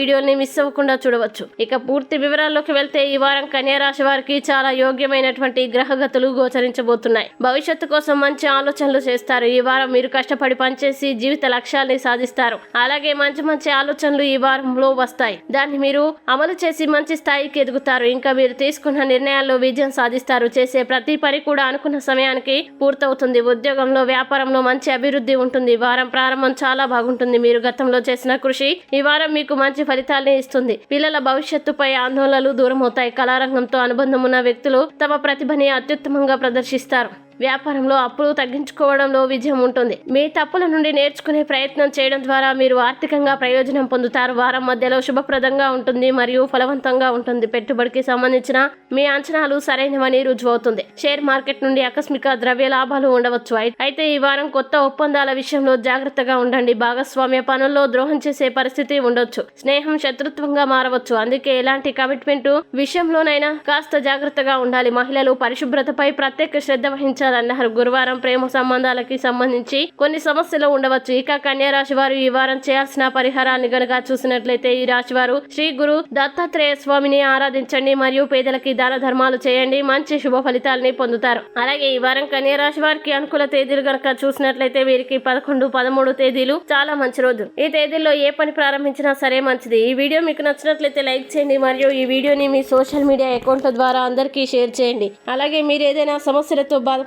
వీడియోని మిస్ అవ్వకుండా చూడవచ్చు. ఇక పూర్తి వివరాల్లోకి వెళ్తే ఈ వారం కన్యా రాశి వారికి చాలా యోగ్యమైనటువంటి గ్రహగతులు గోచరించబోతున్నాయి. భవిష్యత్తు కోసం మంచి ఆలోచనలు చేస్తారు. ఈ వారం మీరు కష్టపడి పనిచేసి జీవిత లక్ష్యాల్ని సాధిస్తారు. అలాగే మంచి మంచి ఆలోచనలు ఈ వారంలో వస్తాయి. దాన్ని మీరు అమలు చేసి మంచి స్థాయికి ఎదుగుతారు. ఇంకా మీరు తీసుకున్న నిర్ణయాల్లో విజయం సాధిస్తారు. చేసే ప్రతి పని కూడా అనుకున్న సమయానికి పూర్తవుతుంది. ఉద్యోగంలో వ్యాపారంలో మంచి అభివృద్ధి ఉంటుంది. వారం ప్రారంభం చాలా బాగుంటుంది. మీరు గతంలో చేసిన కృషి ఈ వారం మీకు మంచి ఫలితాల్ని ఇస్తుంది. పిల్లల భవిష్యత్తుపై ఆందోళనలు దూరమవుతాయి. కళారంగంతో అనుబంధం ఉన్న వ్యక్తులు తమ ప్రతిభని అత్యుత్తమంగా ప్రదర్శిస్తారు. వ్యాపారంలో అప్పులు తగ్గించుకోవడంలో విజయం ఉంటుంది. మీ తప్పుల నుండి నేర్చుకునే ప్రయత్నం చేయడం ద్వారా మీరు ఆర్థికంగా ప్రయోజనం పొందుతారు. వారం మధ్యలో శుభప్రదంగా ఉంటుంది మరియు ఫలవంతంగా ఉంటుంది. పెట్టుబడికి సంబంధించిన మీ అంచనాలు సరైనవని రుజువవుతుంది షేర్ మార్కెట్ నుండి ఆకస్మిక ద్రవ్య లాభాలు ఉండవచ్చు. అయితే ఈ వారం కొత్త ఒప్పందాల విషయంలో జాగ్రత్తగా ఉండండి. భాగస్వామ్య పనుల్లో ద్రోహం చేసే పరిస్థితి ఉండొచ్చు. స్నేహం శత్రుత్వంగా మారవచ్చు. అందుకే ఎలాంటి కమిట్మెంట్ విషయంలోనైనా కాస్త జాగ్రత్తగా ఉండాలి. మహిళలు పరిశుభ్రతపై ప్రత్యేక శ్రద్ధ అన్నారు గురువారం ప్రేమ సంబంధాలకి సంబంధించి కొన్ని సమస్యలు ఉండవచ్చు. ఇక కన్యా రాశి వారు ఈ వారం చేయాల్సిన పరిహారాన్ని గనక చూసినట్లయితే ఈ రాశి వారు శ్రీ గురు దత్తాత్రేయ స్వామిని ఆరాధించండి మరియు పేదలకి దాన ధర్మాలు చేయండి. మంచి శుభ ఫలితాలని పొందుతారు. అలాగే ఈ వారం కన్యా రాశి వారికి అనుకూల తేదీలు గనక చూసినట్లయితే వీరికి పదకొండు పదమూడు తేదీలు చాలా మంచి రోజు. ఈ తేదీల్లో ఏ పని ప్రారంభించినా సరే మంచిది. ఈ వీడియో మీకు నచ్చినట్లయితే లైక్ చేయండి మరియు ఈ వీడియోని మీ సోషల్ మీడియా అకౌంట్ల ద్వారా అందరికీ షేర్ చేయండి. అలాగే మీరు ఏదైనా సమస్యలతో